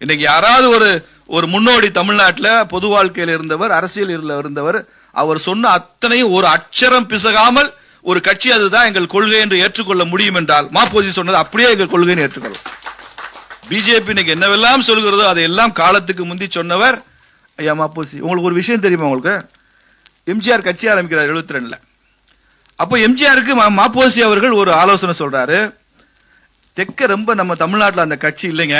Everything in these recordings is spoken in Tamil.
இன்னைக்கு யாராவது ஒரு ஒரு முன்னோடி தமிழ்நாட்டில் பொது வாழ்க்கையில் இருந்தவர் அரசியல் இருந்தவர் அவர் சொன்ன அத்தனையும் ஒரு அச்சரம் பிசகாமல் ஒரு கட்சி அதுதான் எங்கள் கொள்கை என்று ஏற்றுக்கொள்ள முடியும் என்றால் மாப்போசி சொன்னது அப்படியே எங்கள் கொள்கைன்னு ஏற்றுக்கொள்ளும் பிஜேபி இன்னைக்கு என்னவெல்லாம் சொல்கிறதோ அதையெல்லாம் காலத்துக்கு முந்தி சொன்னவர் ஐயா மாப்போசி உங்களுக்கு ஒரு விஷயம் தெரியுமா உங்களுக்கு? எம்ஜிஆர் கட்சி ஆரம்பிக்கிறார் எழுபத்தி ரெண்டுல அப்போ எம்ஜிஆருக்கு மா- மாப்போசி அவர்கள் ஒரு ஆலோசனை சொல்றாரு தெற்க ரொம்ப நம்ம தமிழ்நாட்டில் அந்த கட்சி இல்லைங்க.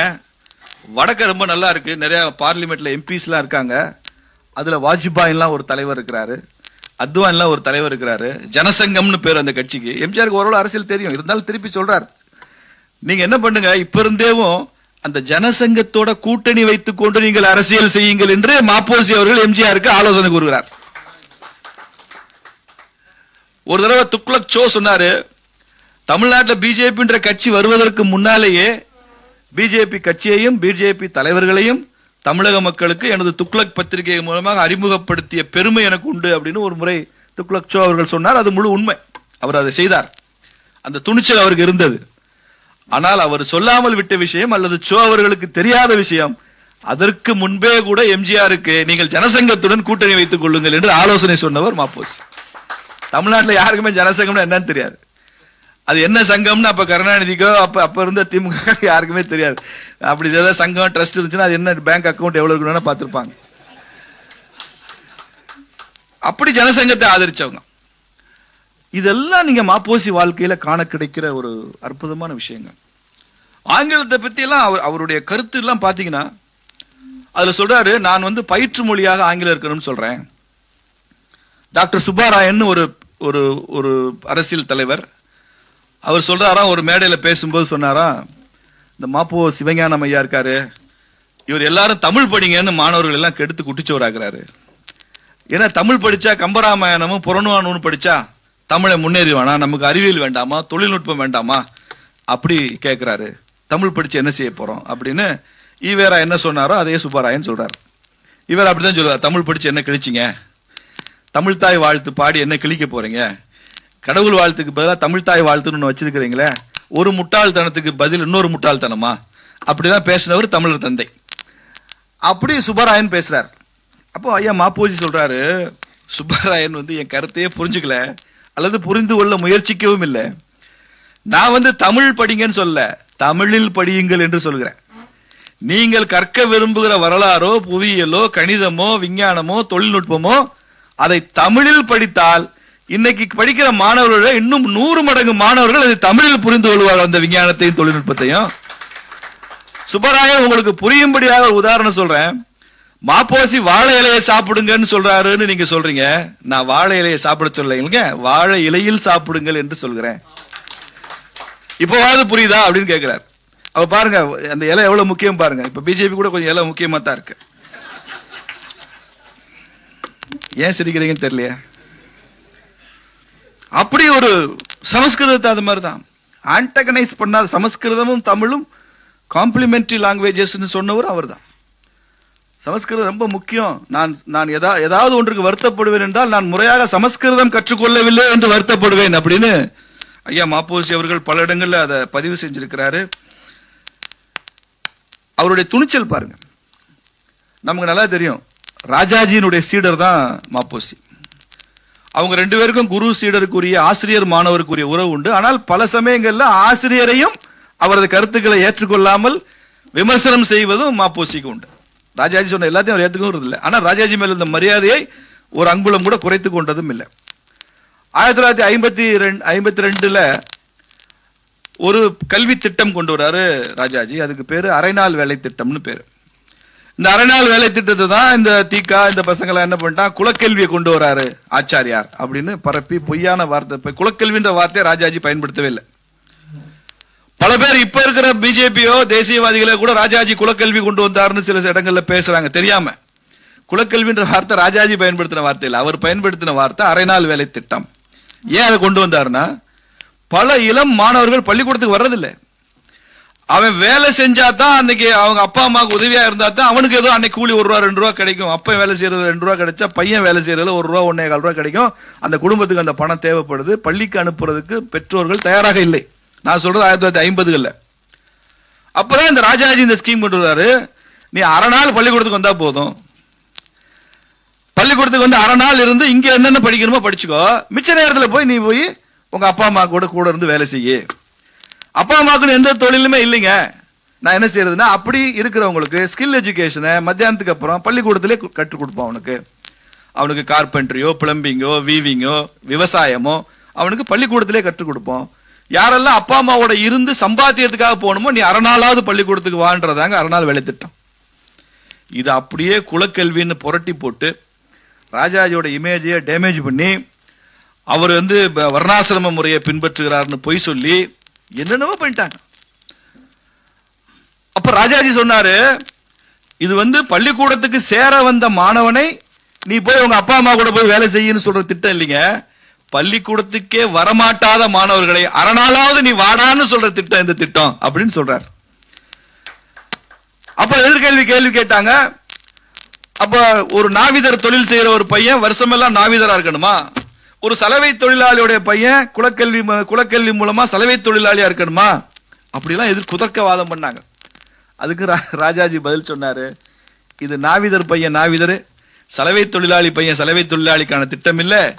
வடக்க ரொம்ப நல்லா இருக்கு. நிறைய பார்லிமெண்ட்ல எம்பிஸ் எல்லாம் இருக்காங்க. அதுல வாஜ்பாய் எல்லாம் ஒரு தலைவர் இருக்கிறாரு. அத்வான் எல்லாம் ஒரு தலைவர் இருக்கிறாரு. ஜனசங்கம்னு பேர் அந்த கட்சிக்கு. எம்ஜிஆருக்கு ஓரளவு அரசியல் தெரியும். இருந்தாலும் திருப்பி சொல்றாரு. நீங்க என்ன பண்ணுங்க? இப்ப இருந்தேவும் அந்த ஜனசங்கத்தோட கூட்டணி வைத்துக் கொண்டு நீங்கள் அரசியல் செய்யுங்கள் என்று மாப்போசி அவர்கள் எம்ஜிஆருக்கு ஆலோசனை கூறுகிறார். ஒரு தடவை துக்ளக் சோ சொன்னாரு தமிழ்நாட்டில் பிஜேபின்ற கட்சி வருவதற்கு முன்னாலேயே பிஜேபி கட்சியையும் பிஜேபி தலைவர்களையும் தமிழக மக்களுக்கு எனது துக்ளக் பத்திரிகை மூலமாக அறிமுகப்படுத்திய பெருமை எனக்கு உண்டு அப்படின்னு ஒரு முறை துக்ளக் சோ அவர்கள் சொன்னார். அது முழு உண்மை. அவர் அதை செய்தார். அந்த துணிச்சல் அவருக்கு இருந்தது. ஆனால் அவர் சொல்லாமல் விட்ட விஷயம் அல்லது சோ அவர்களுக்கு தெரியாத விஷயம் அதற்கு முன்பே கூட எம்ஜிஆருக்கு நீங்கள் ஜனசங்கத்துடன் கூட்டணி வைத்துக் கொள்ளுங்கள் என்று ஆலோசனை சொன்னவர் மாப்போஸ். தமிழ்நாட்டில் யாருக்குமே ஜனசங்கம்னா என்னன்னு தெரியாது. அது என்ன சங்கம்னு அப்ப கருணாநிதிக்கோ அப்ப அப்ப இருந்த திமுக யாருக்குமே தெரியாது. அப்படி ஏதாவது சங்கம் ட்ரஸ்ட் இருந்துச்சுன்னா அது என்ன பேங்க் அக்கௌண்ட் எவ்வளவு இருக்கணும்னு பார்த்திருப்பாங்க. அப்படி ஜனசங்கத்தை ஆதரிச்சவங்க. இதெல்லாம் நீங்க மாப்போசி வாழ்க்கையில காண கிடைக்கிற ஒரு அற்புதமான விஷயங்க ஆங்கிலத்தை பத்தி எல்லாம் அவர் அவருடைய கருத்து எல்லாம் பாத்தீங்கன்னா அதுல சொல்றாரு நான் வந்து பயிற்று மொழியாக ஆங்கிலம் இருக்கணும்னு சொல்றேன். டாக்டர் சுப்பாராயன் ஒரு ஒரு ஒரு அரசியல் தலைவர் அவர் சொல்றாராம் ஒரு மேடையில பேசும்போது சொன்னாராம் இந்த மாப்போ சிவஞானம் ஐயா இருக்காரு இவர் எல்லாரும் தமிழ் படிங்கன்னு மாணவர்கள் எல்லாம் கெடுத்து குட்டிச்சோராக்குறாரு ஏன்னா தமிழ் படிச்சா கம்பராமாயணமும் புறநானூறு படிச்சா தமிழை முன்னேறிவானா நமக்கு அறிவியல் வேண்டாமா தொழில்நுட்பம் வேண்டாமா அப்படி கேட்கிறாரு தமிழ் படிச்சு என்ன செய்ய போறோம் அப்படின்னு ஈவேரா என்ன சொன்னாரோ அதே சுப்பராயன் சொல்றாரு. இவர் அப்படிதான் சொல்லுவார் தமிழ் படிச்சு என்ன கிழிச்சிங்க? தமிழ் தாய் வாழ்த்து பாடி என்ன கிழிக்க போறீங்க? கடவுள் வாழ்த்துக்கு பதிலாக தமிழ் தாய் வாழ்த்துன்னு ஒன்று வச்சிருக்கிறீங்களே ஒரு முட்டாள்தனத்துக்கு பதில் இன்னொரு முட்டாள்தனமா? அப்படிதான் பேசினவர் தமிழர் தந்தை. அப்படி சுப்பராயன் பேசுறார். அப்போ ஐயா மாப்போஜி சொல்றாரு சுப்பராயன் வந்து என் கருத்தையே புரிஞ்சுக்கல அல்லது புரிந்து கொள்ள முயற்சிக்கவும் இல்லை. நான் வந்து தமிழ் படிங்கன்னு சொல்ல தமிழில் படியுங்கள் என்று சொல்கிறேன். நீங்கள் கற்க விரும்புகிற வரலாறோ புவியியலோ கணிதமோ விஞ்ஞானமோ தொழில்நுட்பமோ அதை தமிழில் படித்தால் இன்னைக்கு படிக்கிற மாணவர்கள் இன்னும் நூறு மடங்கு மாணவர்கள் அது தமிழில் புரிந்து கொள்வார்கள் அந்த விஞ்ஞானத்தையும் தொழில்நுட்பத்தையும். சுப்பராயன் உங்களுக்கு புரியும்படியாக உதாரணம் சொல்றேன். மாப்போசி வாழை இலையை சாப்பிடுங்கன்னு சொல்றாருன்னு நீங்க சொல்றீங்க. நான் வாழை இலையை சாப்பிட சொல்லலைங்க வாழை இலையில் சாப்பிடுங்கள் என்று சொல்கிறேன். இப்போவாவது புரியுதா அப்படின்னு கேட்கிறார் அவ பாருங்க அந்த இலை எவ்வளவு முக்கியம் பாருங்க. இப்ப பிஜேபி கூட கொஞ்சம் இலை முக்கியமா தான் இருக்கு. ஏன் சிரிக்கிறீங்கன்னு தெரியலையா? அப்படி ஒரு சமஸ்கிருதத்தை அது மாதிரி தான் ஆன்டகனைஸ் பண்ணாத சமஸ்கிருதமும் தமிழும் காம்ப்ளிமெண்டரி லாங்குவேஜஸ் சொன்னவர் அவர்தான். சமஸ்கிருதம் ரொம்ப முக்கியம். நான் நான் எதா ஏதாவது ஒன்றுக்கு வருத்தப்படுவேன் என்றால் நான் முறையாக சமஸ்கிருதம் கற்றுக்கொள்ளவில்லை என்று வருத்தப்படுவேன் அப்படின்னு ஐயா மாப்போசி அவர்கள் பல இடங்களில் அதை பதிவு செஞ்சிருக்கிறாரு. அவருடைய துணிச்சல் பாருங்க. நமக்கு நல்லா தெரியும். ராஜாஜியினுடைய சீடர் தான் மாப்போசி. அவங்க ரெண்டு பேருக்கும் குரு சீடருக்குரிய ஆசிரியர் மாணவருக்குரிய உறவு உண்டு. ஆனால் பல சமயங்கள்ல ஆசிரியரையும் அவரது கருத்துக்களை ஏற்றுக்கொள்ளாமல் விமர்சனம் செய்வதும் மாப்போசிக்கு உண்டு. ராஜாஜி சொன்ன எல்லாத்தையும் அவர் ஏற்றுக்கவும் இல்லை. ஆனால் ராஜாஜி மேல் இருந்த மரியாதையை ஒரு அங்குலம் கூட குறைத்து கொண்டதும் இல்லை. ஆயிரத்தி தொள்ளாயிரத்தி ஐம்பத்தி ரெண்டு ஐம்பத்தி ரெண்டுல ஒரு கல்வி திட்டம் கொண்டு வராரு ராஜாஜி. அதுக்கு பேரு அரைநாள் வேலை திட்டம்னு பேரு. இந்த அரைநாள் வேலை திட்டத்தை தான் இந்த தீக்கா இந்த பசங்களை என்ன பண்ணிட்டான் குலக்கல்வியை கொண்டு வராரு ஆச்சாரியார் அப்படின்னு பரப்பி பொய்யான வார்த்தை இப்ப குலக்கல்வின்ற வார்த்தையை ராஜாஜி பயன்படுத்தவே இல்லை. பல பேர் இப்ப இருக்கிற பிஜேபியோ தேசியவாதிகளோ கூட ராஜாஜி குலக்கல்வி கொண்டு வந்தாருன்னு சில இடங்கள்ல பேசுறாங்க தெரியாம. குலக்கல்வின்ற வார்த்தை ராஜாஜி பயன்படுத்தின வார்த்தை இல்லை அவர் பயன்படுத்தின வார்த்தை அரைநாள் வேலை திட்டம். ஏன் அதை கொண்டு வந்தாருன்னா பல இளம் மாணவர்கள் பள்ளிக்கூடத்துக்கு வர்றதில்லை. அவன் வேலை செஞ்சா தான் அன்னைக்கு அவங்க அப்பா அம்மாவுக்கு உதவியா இருந்தா தான் அவனுக்கு ஏதோ அன்னைக்கு கூலி ஒரு ரூபா ரெண்டு ரூபா கிடைக்கும். அப்ப வேலை செய்யறது ரெண்டு ரூபா கிடைச்சா பையன் வேலை செய்யறதுல ஒரு ரூபா ஒன்னே கால் ரூபா கிடைக்கும். அந்த குடும்பத்துக்கு அந்த பணம் தேவைப்படுது. பள்ளிக்கு அனுப்புறதுக்கு பெற்றோர்கள் தயாராக இல்லை. நான் சொல்றது ஆயிரத்தி தொள்ளாயிரத்தி ஐம்பதுகள்ல. அப்பதான் இந்த ராஜாஜி இந்த ஸ்கீம் கொண்டு வர்றாரு நீ அரை நாள் பள்ளிக்கூடத்துக்கு வந்தா போதும். பள்ளிக்கூடத்துக்கு வந்து அரை நாள் இருந்து இங்க என்னென்ன படிக்கணுமோ படிச்சுக்கோ. மிச்ச நேரத்துல போய் நீ போய் உங்க அப்பா அம்மா கூட கூட இருந்து வேலை செய்யு. அப்பா அம்மாவுக்குன்னு எந்த தொழிலுமே இல்லைங்க. நான் என்ன செய்யறதுன்னா அப்படி இருக்கிறவங்களுக்கு ஸ்கில் எஜுகேஷனை மத்தியானத்துக்கு அப்புறம் பள்ளிக்கூடத்திலே கற்றுக் கொடுப்போம் அவனுக்கு. அவனுக்கு கார்பென்ட்ரியோ பிளம்பிங்கோ வீவிங்கோ விவசாயமோ அவனுக்கு பள்ளிக்கூடத்திலே கற்றுக் கொடுப்போம். யாரெல்லாம் அப்பா அம்மாவோட இருந்து சம்பாத்தியத்துக்காக போகணுமோ நீ அறநாளாவது பள்ளிக்கூடத்துக்கு வான்றதாங்க அறநாள் வேலை திட்டம். இது அப்படியே குலக்கல்வின்னு புரட்டி போட்டு ராஜாஜியோட இமேஜையே டேமேஜ் பண்ணி அவர் வந்து வர்ணாசிரம முறையை பின்பற்றுகிறார்னு பொய் சொல்லி என்னென்னவோ பண்ணிட்டாங்க. அப்ப ராஜாஜி சொன்னாரு இது வந்து பள்ளிக்கூடத்துக்கு சேர வந்த மாணவனை நீ போய் உங்க அப்பா அம்மா கூட போய் வேலை செய்யுன்னு சொல்ற திட்டம் இல்லைங்க. பள்ளிக்கூடத்துக்கே வரமாட்டாத மாணவர்களை அரணாலாவது நீ வாடான்னு சொல்ற திட்டம் இந்த திட்டம் அப்படின்னு சொல்றார். அப்ப எதிர்கேள்வி கேள்வி கேட்டாங்க. அப்ப ஒரு நாவிதர் தொழில் செய்யற ஒரு பையன் வருஷமெல்லாம் நாவிதரா இருக்கணுமா? ஒரு சலவை தொழிலாளியுடைய பையன் குலக்கல்வி ம- குலக்கல்வி மூலமா சலவை தொழிலாளியா இருக்கணுமா? அப்படிலாம் எதிர் குதர்க்கவாதம் பண்ணாங்க. அதுக்கு ரா- ராஜாஜி பதில் சொன்னாரு. இது நாவிதர் பையன் நாவிதர். சலவை தொழிலாளி பையன் சலவை தொழிலாளிக்கான திட்டம் இல்ல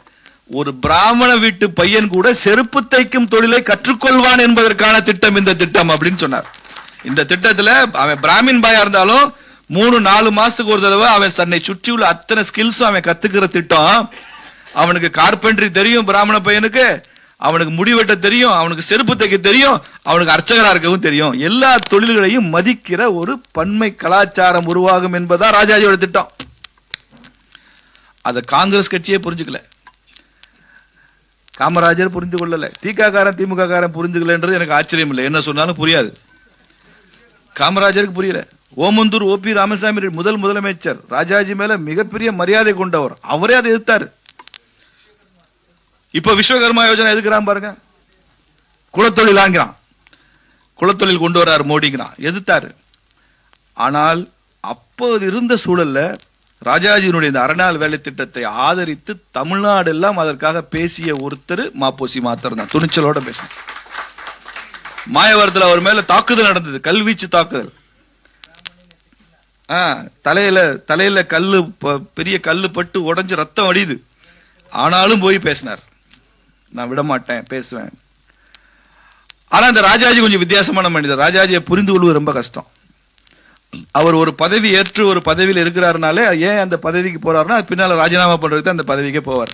ஒரு பிராமண வீட்டு பையன் கூட செருப்பு தைக்கும் தொழிலை கற்றுக்கொள்வான் என்பதற்கான திட்டம் இந்த திட்டம் அப்படின்னு சொன்னார். இந்த திட்டத்துல அவன் பிராமின் பாயா இருந்தாலும் மூணு நாலு மாசத்துக்கு ஒரு தடவை அவன் தன்னை சுற்றியுள்ள அத்தனை ஸ்கில்ஸும் அவன் கத்துக்கிற திட்டம் அவனுக்கு கார்பென்ட்ரி தெரியும் பிராமண பையனுக்கு அவனுக்கு முடிவெட்ட தெரியும் அவனுக்கு செருப்பு தைக்க தெரியும் அவனுக்கு அர்ச்சகரா இருக்கவும் தெரியும். எல்லா தொழில்களையும் மதிக்கிற ஒரு பன்மை கலாச்சாரம் உருவாகும் என்பதா ராஜாஜியோட திட்டம். அத காங்கிரஸ் கட்சியே புரிஞ்சுக்கல. காமராஜர் புரிந்து கொள்ளல. திக திமுக காரன் புரிஞ்சுக்கலன்றது எனக்கு ஆச்சரியம் இல்லை. என்ன சொன்னாலும் புரியாது. காமராஜருக்கு புரியல. ஓமந்தூர் ஓபி ராமசாமி முதல் முதலமைச்சர். ராஜாஜி மேல மிகப்பெரிய மரியாதை கொண்டவர். அவரே அதை எதிர்த்தாரு. இப்ப விஸ்வகர்மா யோஜனா எதுக்குறான் பாருங்க? குலத்தொழிலாங்கிறான் குலத்தொழில் கொண்டு வர்றாரு மோடிங்கிறான். எதிர்த்தாரு. ஆனால் அப்போது இருந்த சூழல்ல ராஜாஜியினுடைய இந்த அரணால் வேலை திட்டத்தை ஆதரித்து தமிழ்நாடு எல்லாம் அதற்காக பேசிய ஒருத்தர் மாப்போசி மாத்திரம் தான் துணிச்சலோட பேசினார். மாயவரத்தில் அவர் மேல தாக்குதல் நடந்தது. கல்வீச்சு தாக்குதல். ஆ, தலையில தலையில கல்லு பெரிய கல்லு பட்டு உடஞ்சு ரத்தம் அடியுது. ஆனாலும் போய் பேசினார். நான் விட மாட்டேன் பேசுவேன். ஆனா இந்த ராஜாஜி கொஞ்சம் வித்தியாசமான மனிதர். ராஜாஜியை புரிந்து கொள்வது ரொம்ப கஷ்டம். அவர் ஒரு பதவி ஏற்று ஒரு பதவியில் இருக்கிறாருனாலே ஏன் அந்த பதவிக்கு போறாருன்னா பின்னால ராஜினாமா பண்றதுக்கு அந்த பதவிக்கே போவார்.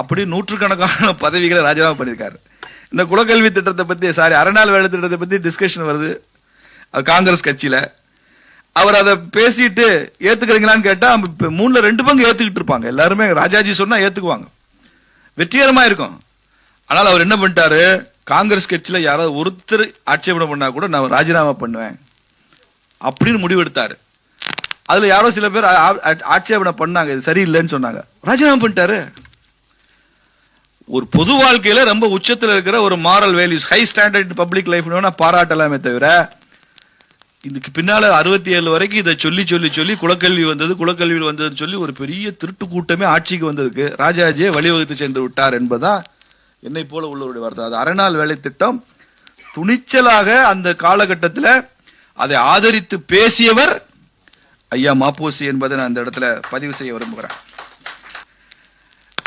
அப்படி நூற்றுக்கணக்கான பதவிகளை ராஜினாமா பண்ணியிருக்காரு. இந்த குலக்கல்வி திட்டத்தை பத்தி சாரி அரைநாள் வேலை திட்டத்தை பத்தி டிஸ்கஷன் வருது. காங்கிரஸ் கட்சியில. அவர் அதை பேசிட்டு ஏத்துக்கிறீங்களான்னு கேட்டா மூணுல ரெண்டு பங்கு ஏத்துக்கிட்டு இருப்பாங்க. எல்லாருமே ராஜாஜி சொன்னா ஏத்துக்குவாங்க. வெற்றிகரமா இருக்கும். ஆனால் அவர் என்ன பண்ணிட்டாரு? காங்கிரஸ் கட்சியில யாராவது ஒருத்தர் ஆட்சேபனை பண்ணா கூட நான் ராஜினாமா பண்ணுவேன். அப்படின்னு முடிவெடுத்தாரு. அதுல யாரோ சில பேர் ஆட்சேபனை பண்ணாங்க. இது சரியில்லைன்னு சொன்னாங்க. ராஜினாமா பண்ணிட்டாரு. ஒரு பொது வாழ்க்கையில ரொம்ப உச்சத்துல இருக்கிற ஒரு moral values high standard public life பாராட்டலாமே தவிர இதுக்கு பின்னால அறுபத்தி ஏழு வரைக்கும் இதை சொல்லி சொல்லி சொல்லி குலக்கல்வி வந்தது குலக்கல்வியில் வந்ததுன்னு சொல்லி ஒரு பெரிய திருட்டு கூட்டமே ஆட்சிக்கு வந்ததுக்கு ராஜாஜியை வழிவகுத்து சென்று விட்டார் என்பதா என்னை போல உள்ளவருடைய வார்த்தை. அது அரைநாள் வேலை திட்டம். துணிச்சலாக அந்த காலகட்டத்தில் அதை ஆதரித்து பேசியவர் ஐயா மாப்போசி என்பதை நான் அந்த இடத்துல பதிவு செய்ய விரும்புகிறேன்.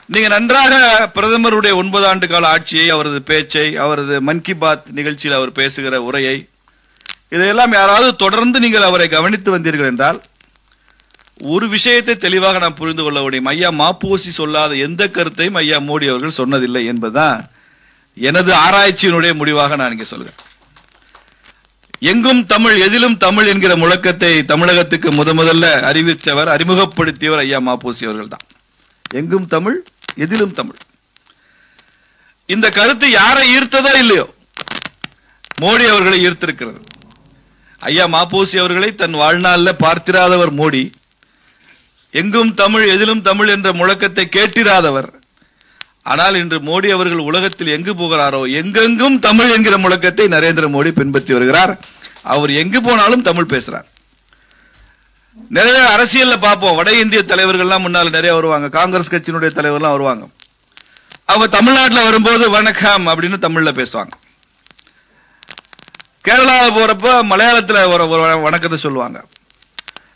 நீங்க நன்றாக பிரதமருடைய ஒன்பது ஆண்டு கால ஆட்சியை அவரது பேச்சை அவரது மன் கி பாத் நிகழ்ச்சியில் அவர் பேசுகிற உரையை இதையெல்லாம் யாராவது தொடர்ந்து நீங்கள் அவரை கவனித்து வந்தீர்கள் என்றால் ஒரு விஷயத்தை தெளிவாக நாம் புரிந்து கொள்ள முடியும். ஐயா மாப்போசி சொல்லாத எந்த கருத்தையும் ஐயா மோடி அவர்கள் சொன்னதில்லை என்பதுதான் எனது ஆராய்ச்சியினுடைய முடிவாக நான் இங்கே சொல்கிறேன் எங்கும் தமிழ் எதிலும் தமிழ் என்கிற முழக்கத்தை தமிழகத்துக்கு முத முதல்ல அறிவித்தவர் அறிமுகப்படுத்தியவர் ஐயா மாப்போசி அவர்கள் தான் எங்கும் தமிழ் எதிலும் தமிழ். இந்த கருத்து யாரை ஈர்த்ததோ இல்லையோ மோடி அவர்களை ஈர்த்திருக்கிறது. ஐயா மாப்போசி அவர்களை தன் வாழ்நாளில் பார்த்திராதவர் மோடி. எங்கும் தமிழ் எதிலும் தமிழ் என்ற முழக்கத்தை கேட்டிராதவர். ஆனால் இன்று மோடி அவர்கள் உலகத்தில் எங்கு போகிறாரோ எங்கெங்கும் தமிழ் என்கிற முழக்கத்தை நரேந்திர மோடி பின்பற்றி வருகிறார். அவர் எங்கு போனாலும் தமிழ் பேசுறார். நிறைய அரசியல்ல பார்ப்போம். வட இந்திய தலைவர்கள்லாம் முன்னால் நிறைய வருவாங்க. காங்கிரஸ் கட்சியினுடைய தலைவர்லாம் வருவாங்க. அவ தமிழ்நாட்டில் வரும்போது வணக்கம் அப்படின்னு தமிழ்ல பேசுவாங்க. கேரளாவில் போறப்ப மலையாளத்துல ஒரு ஒரு வணக்கத்தை சொல்லுவாங்க.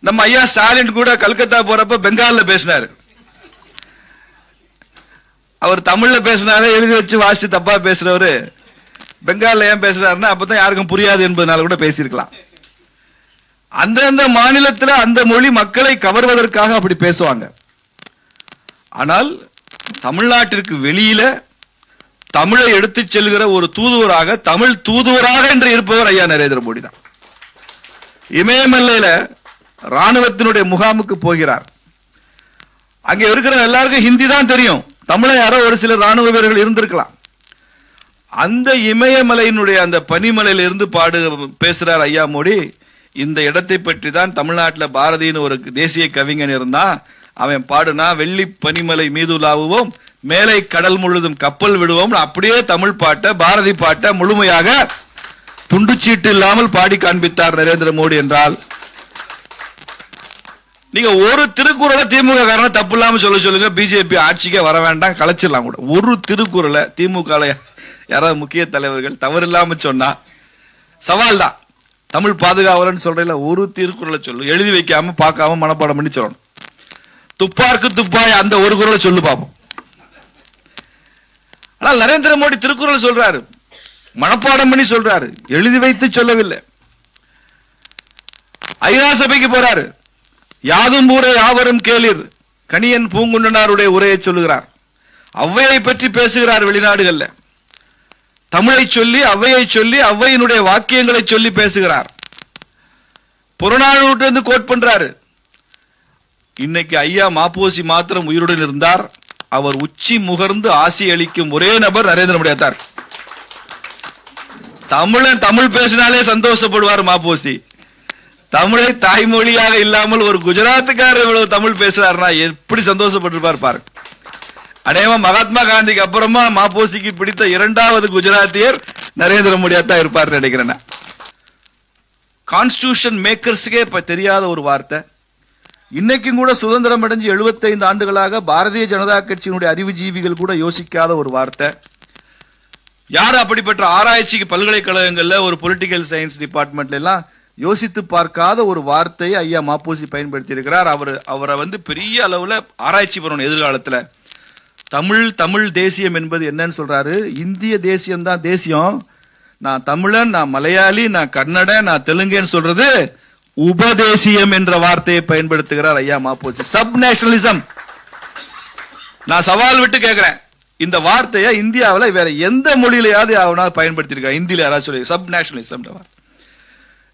நம்ம ஐயா ஸ்டாலின் கூட கல்கத்தா போறப்ப பெங்கால்ல பேசினாரு. அவர் தமிழ்ல பேசினாரு எழுதி வச்சு வாசி தப்பா பேசுறவரு. பெங்கால்ல ஏன் பேசுறாருன்னா அப்பதான் யாருக்கும் புரியாது என்பதனால கூட பேசியிருக்கலாம். அந்தந்த மாநிலத்தில் அந்த மொழி மக்களை கவர்வதற்காக அப்படி பேசுவாங்க. ஆனால் தமிழ்நாட்டிற்கு வெளியில தமிழை எடுத்துச் செல்கிற ஒரு தூதுவராக தமிழ் தூதுவராக என்று இருப்பவர் ஐயா நரேந்திர மோடி தான். இமயமல்லையில ராணுவத்தினுடைய முகாமுக்கு போகிறார். அங்கே இருக்கிற எல்லாருக்கும் ஹிந்தி தான் தெரியும். தமிழை யாரோ ஒரு சில ராணுவ வீரர்கள் இருந்திருக்கலாம். அந்த இமயமலையினுடைய அந்த பனிமலையில இருந்து பாடு பேசுறார் ஐயா மோடி. இந்த இடத்தை பற்றி தான் தமிழ்நாட்டில் பாரதின்னு ஒரு தேசிய கவிஞன் இருந்தான். அவன் பாடுனா வெள்ளி பனிமலை மீதுலாவுவோம் மேலை கடல் முழுதும் கப்பல் விடுவோம் அப்படியே தமிழ் பாட்டை பாரதி பாட்டை முழுமையாக துண்டுச்சீட்டு இல்லாமல் பாடி காண்பித்தார் நரேந்திர மோடி என்றால் நீங்க ஒரு திருக்குறளை திமுக காரணம் தப்பு இல்லாம சொல்ல சொல்லுங்க பிஜேபி ஆட்சிக்கே வர வேண்டாம் கலைச்சிடலாம் கூட. ஒரு திருக்குறளை திமுக யாராவது முக்கிய தலைவர்கள் தவறு இல்லாம சொன்னா சவால் தான். தமிழ் பாதுகாவலன்னு சொல்றதுல ஒரு திருக்குறளை சொல்லு எழுதி வைக்காம பார்க்காம மனப்பாடம் பண்ணி சொல்லணும். துப்பார்க்கு துப்பாய் அந்த ஒரு குறளை சொல்லு பாப்போம். ஆனால் நரேந்திர மோடி திருக்குறள் சொல்றாரு. மனப்பாடம் பண்ணி சொல்றாரு. எழுதி வைத்து சொல்லவில்லை. ஐநா சபைக்கு போறாரு. யாதும் ஊரே யாவரும் கேளிர். கணியன் பூங்குண்டனாருடைய உரையை சொல்லுகிறார். ஔவையை பற்றி பேசுகிறார் வெளிநாடுகள்ல. தமிழை சொல்லி ஔவையை சொல்லி ஔவையினுடைய வாக்கியங்களை சொல்லி பேசுகிறார். புறநானூற்றிலிருந்து கோட் பண்றாரு. இன்னைக்கு ஐயா மாப்போசி மாத்திரம் உயிருடன் இருந்தார். அவர் உச்சி முகர்ந்து ஆசி அளிக்கும் ஒரே நபர் நரேந்திர மோடி தார் தமிழன் தமிழ் பேசினாலே சந்தோஷப்படுவார் மாப்போசி. தமிழை தாய்மொழியாக இல்லாமல் ஒரு குஜராத்துக்காரர் இவ்வளவு தமிழ் பேசுறாருனா எப்படி சந்தோஷப்பட்டிருப்பார் பாரு. அநேகமா மகாத்மா காந்திக்கு அப்புறமா மாப்போசிக்கு பிடித்த இரண்டாவது குஜராத்தியர் நரேந்திர மோடியா தான் இருப்பார் நினைக்கிறேன் கான்ஸ்டியூஷன் மேக்கர்ஸுக்கே இப்ப தெரியாத ஒரு வார்த்தை. இன்னைக்கும் கூட சுதந்திரம் அடைஞ்சு 75 ஆண்டுகளாக பாரதிய ஜனதா கட்சியினுடைய அறிவுஜீவிகள் கூட யோசிக்காத ஒரு வார்த்தை. யார் அப்படிப்பட்ட ஆராய்ச்சிக்கு பல்கலைக்கழகங்கள்ல ஒரு பொலிட்டிக்கல் சயின்ஸ் டிபார்ட்மெண்ட்ல எல்லாம் யோசித்து பார்க்காத ஒரு வார்த்தையை ஐயா மாப்போசி பயன்படுத்தி இருக்கிறார் அவர் அவரை வந்து பெரிய அளவுல ஆராய்ச்சி பண்ணணும் எதிர்காலத்துல. தமிழ் தமிழ் தேசியம் என்பது என்னன்னு சொல்றாரு. இந்திய தேசியம் தான் தேசியம். நான் தமிழன் நான் மலையாளி நான் கன்னட நான் தெலுங்குன்னு சொல்றது உபதேசியம் என்ற வார்த்தையை பயன்படுத்துகிறார் ஐயா மாப்போசி சப் நேஷனலிசம் நான் சவால் விட்டு கேட்கிறேன் இந்த வார்த்தையை இந்தியாவில் வேற எந்த மொழியிலையாவது அவனா பயன்படுத்தியிருக்கா? இந்தியில யாராவது சொல்லி சப் நேஷனலிசம்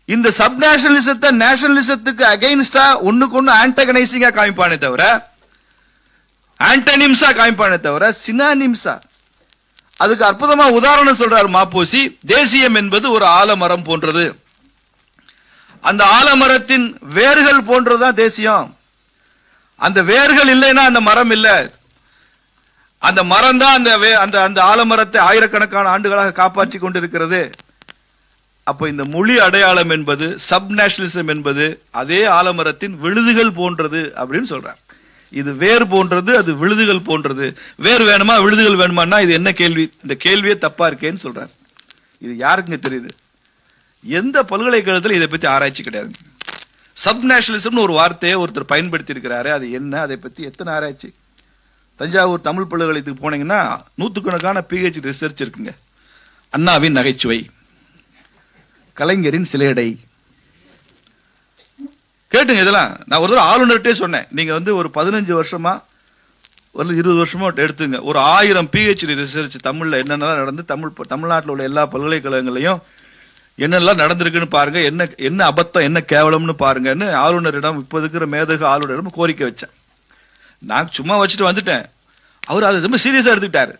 இந்த சப் நேஷனலிசத்தை நேஷனலிசத்துக்கு அகைன்ஸ்டா ஒண்ணுக்கு ஒண்ணு ஆன்டகனைசிங்கா காமிப்பானே தவிர ஆன்டனிம்ஸா காமிப்பானே தவிர சினானிம்ஸா அதுக்கு அற்புதமா உதாரணம் சொல்றாரு மாப்போசி தேசியம் என்பது ஒரு ஆலமரம் போன்றது. அந்த ஆலமரத்தின் வேர்கள் போன்றதுதான் தேசியம். அந்த வேர்கள் இல்லைன்னா அந்த மரம் இல்லை. அந்த மரம் தான் அந்த வே- அந்த அந்த ஆலமரத்தை ஆயிரக்கணக்கான ஆண்டுகளாக காப்பாற்றி கொண்டிருக்கிறது. அப்ப இந்த மொழி அடையாளம் என்பது சப் நேஷனலிசம் என்பது அதே ஆலமரத்தின் விழுதுகள் போன்றது அப்படின்னு சொல்றார். இது வேர் போன்றது அது விழுதுகள் போன்றது. வேர் வேணுமா விழுதுகள் வேணுமான்னா இது என்ன கேள்வி? இந்த கேள்வியே தப்பா இருக்கேன்னு சொல்றார். இது யாருக்குங்க தெரியுது? எந்த பல்கலைக்கழகத்தில் இதை பத்தி ஆராய்ச்சி கிடையாது. சப் நேஷனலிசம்னு ஒரு வார்த்தையை ஒருத்தர் பயன்படுத்தி இருக்கிறாரு அது என்ன? அதை பத்தி எத்தனை ஆராய்ச்சி? தஞ்சாவூர் தமிழ் பல்கலைக்கழகத்துக்கு போனீங்கன்னா நூத்துக்கணக்கான பிஹெச் ரிசர்ச் இருக்குங்க. அண்ணாவின் நகைச்சுவை கலைஞரின் சிலையடை. கேட்டுங்க இதெல்லாம். நான் ஒரு தடவை ஆளுநர்கிட்டே சொன்னேன். நீங்க வந்து ஒரு பதினஞ்சு வருஷமா ஒரு இருபது வருஷமா எடுத்துங்க. ஒரு ஆயிரம் பிஹெச்டி ரிசர்ச் தமிழ்ல என்னென்னலாம் நடந்து தமிழ் தமிழ்நாட்டில் உள்ள எல்லா பல்கலைக்கழகங்களையும் என்னெல்லாம் நடந்திருக்குன்னு பாருங்க. என்ன என்ன அபத்தம் என்ன கேவலம்னு பாருங்கன்னு ஆளுநரிடம் இப்ப இருக்கிற மேதகு ஆளுநரிடம் கோரிக்கை வச்சேன். நான் சும்மா வச்சுட்டு வந்துட்டேன். அவர் அதை ரொம்ப சீரியஸா எடுத்துக்கிட்டாரு.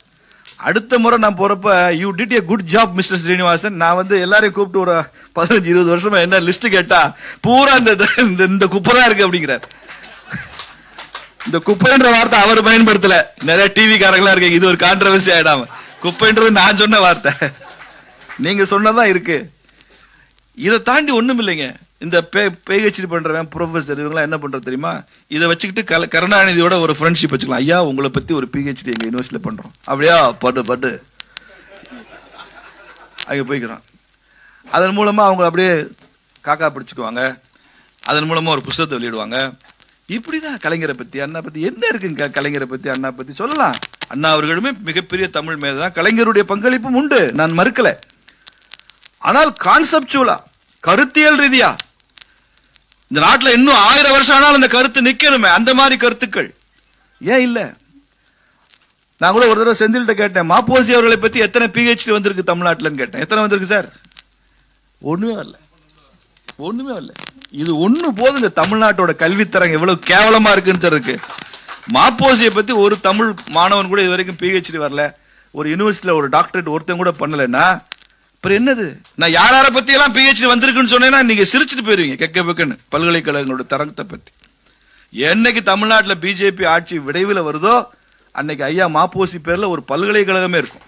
அடுத்த முறை நான் போறப்ப you did a good job mister Srinivasan நான் வந்து எல்லாரையும் கூப்பிட்டு ஒரு பதினஞ்சு இருபது வருஷமா என்ன லிஸ்ட் கேட்டா பூரா இந்த இந்த- இந்த குப்பை தான் இருக்கு அப்படிங்கிறார். இந்த குப்பைன்ற வார்த்தை அவர் பயன்படுத்தல. நிறைய டிவி காரங்களா இருக்கு இது ஒரு கான்ட்ரவர்சி ஆயிடாம. குப்பைன்றது நான் சொன்ன வார்த்தை. நீங்க சொன்னதான் இருக்கு. இதை தாண்டி ஒண்ணும் இல்லைங்க. இந்த பிஹெச்டி பண்றவன் ப்ரொஃபசர் இவங்களாம் என்ன பண்றது தெரியுமா? இதை வச்சுக்கிட்டு கல- கருணாநிதியோட ஒரு ஃப்ரெண்ட்ஷிப் வச்சுக்கலாம். ஐயா உங்களை பத்தி ஒரு பிஹெச்டி எங்க யூனிவர்சிட்டியில பண்றோம். அப்படியா? பட்டு பட்டு அங்க போய்க்கிறோம் அதன் மூலமா அவங்க அப்படியே காக்கா பிடிச்சுக்குவாங்க. அதன் மூலமா ஒரு புஸ்தகத்தை வெளியிடுவாங்க. இப்படிதான் கலைஞரை பத்தி அண்ணா பத்தி என்ன இருக்குங்க கலைஞரை பத்தி அண்ணா பத்தி? சொல்லலாம். அண்ணா அவர்களுமே மிகப்பெரிய தமிழ் மேதான் கலைஞருடைய பங்களிப்பும் உண்டு. நான் மறுக்கல. ஆனால் கான்செப்டுவலா கருத்தியல் ரீதியா. இந்த நாட்டில் இன்னும் ஆயிரம் வருஷம் ஆனாலும் அந்த கருத்து நிக்கணுமே. அந்த மாதிரி கருத்துக்கள். ஏன் இல்ல? நான் கூட ஒரு தடவை செந்தில்கிட்ட கேட்டேன் மாப்போசி அவர்களை பத்தி எத்தனை பிஹெச்டி வந்திருக்கு தமிழ்நாட்டுலன்னு கேட்டேன். எத்தனை வந்திருக்கு சார்? ஒண்ணுமே வரல. ஒண்ணுமே வரல. இது ஒண்ணு போதுங்க தமிழ்நாட்டோட கல்வித்தரம் எவ்வளவு கேவலமா இருக்குன்னு இருக்கு மாப்போசியை பத்தி ஒரு தமிழ் மாணவன் கூட இது வரைக்கும் பிஹெச்டி வரல. ஒரு யூனிவர்சிட்டியில ஒரு டாக்டரேட் ஒருத்தன் கூட பண்ணலன்னா அப்புறம் என்னது? நான் யார் யாரை பத்தி எல்லாம் பிஹெச்டி வந்திருக்குன்னு சொன்னேன்னா நீங்க சிரிச்சிட்டு போயிருவீங்க கெக்க பெக்கன்னு பல்கலைக்கழகங்களோட தரத்தை பத்தி. என்னைக்கு தமிழ்நாட்டில் பிஜேபி ஆட்சி விரைவில் வருதோ அன்னைக்கு ஐயா மாப்போசி பேர்ல ஒரு பல்கலைக்கழகமே இருக்கும்.